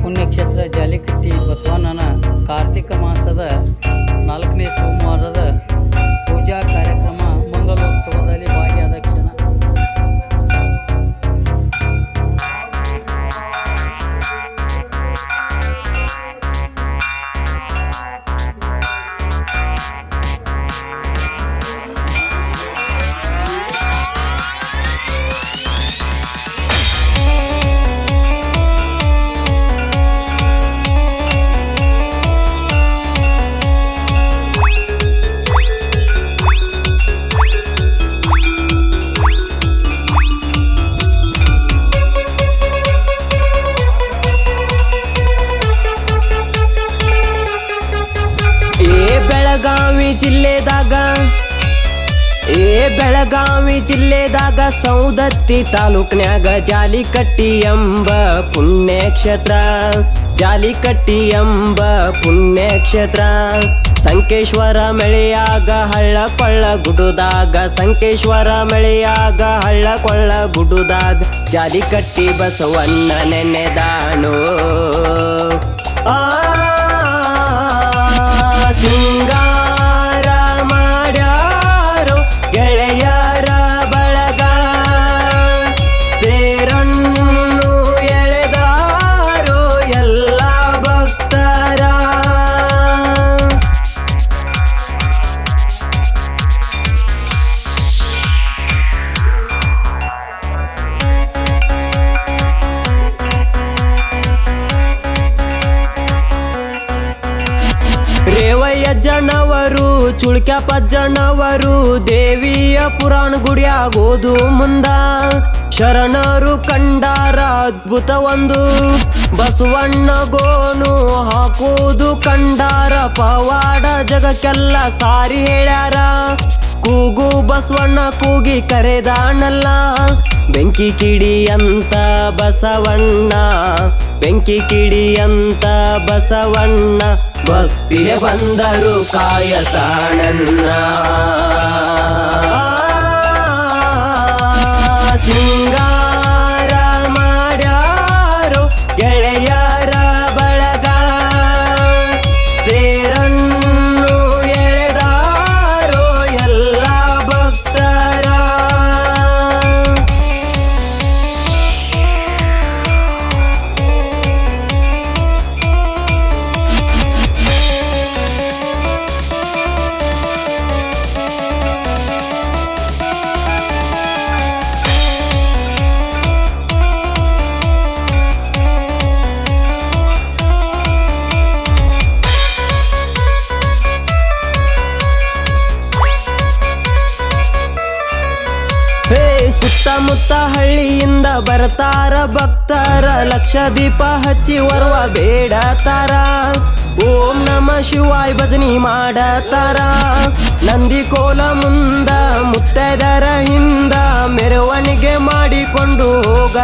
ಪುಣ್ಯಕ್ಷೇತ್ರ ಜಾಲಿಕಟ್ಟಿ ಬಸವಣ್ಣನ ಕಾರ್ತಿಕ ಮಾಸದ ಬೆಳಗಾವಿ ಜಿಲ್ಲೆದಾಗ ಸೌದತ್ತಿ ತಾಲೂಕ್ನ್ಯಾಗ ಜಾಲಿಕಟ್ಟಿ ಎಂಬ ಪುಣ್ಯಕ್ಷೇತ್ರ. ಜಾಲಿಕಟ್ಟಿ ಎಂಬ ಪುಣ್ಯಕ್ಷೇತ್ರ. ಸಂಕೇಶ್ವರ ಮಳೆಯಾಗ ಹಳ್ಳ ಕೊಳ್ಳ ಗುಡುದಾಗ, ಸಂಕೇಶ್ವರ ಮಳೆಯಾಗ ಹಳ್ಳ ಕೊಳ್ಳ ಗುಡುದಾಗ, ಜಾಲಿಕಟ್ಟಿ ಬಸವಣ್ಣ ನೆನೆದಾನು. ರೇವಯ್ಯ ಜನವರು ಪಜ್ಜನವರು ಜನವರು ದೇವಿಯ ಪುರಾಣ ಗುಡಿಯಾಗೋದು ಮುಂದ. ಶರಣರು ಕಂಡಾರ ಅದ್ಭುತ ಒಂದು. ಬಸವಣ್ಣ ಗೋನು ಹಾಕೋದು ಕಂಡಾರ, ಪವಾಡ ಜಗಕ್ಕೆಲ್ಲ ಸಾರಿ ಹೇಳ್ಯಾರ. ಕೂಗು ಬಸವಣ್ಣ ಕೂಗಿ ಕರೆದಾಣಲ್ಲ ಬೆಂಕಿ ಕಿಡಿ ಅಂತ ಬಸವಣ್ಣ. ಬೆಂಕಿ ಕಿಡಿ ಅಂತ ಬಸವಣ್ಣ ಭಕ್ತಿಯ ಬಂದರು ಕಾಯತಾಣನ್ನ ಸುತ್ತಮುತ್ತ ಹಳ್ಳಿಯಿಂದ ಬರ್ತಾರ ಭಕ್ತರ ಲಕ್ಷ ದೀಪ ಹಚ್ಚಿ ವರ್ವ ಬೇಡತಾರ. ಓಂ ನಮ ಶಿವಾಯ್ ಭಜನಿ ಮಾಡತಾರ. ನಂದಿ ಕೋಲ ಮುಂದ ಮುತ್ತೈದರ ಹಿಂದ ಮೆರವಣಿಗೆ ಮಾಡಿಕೊಂಡು ಹೋಗ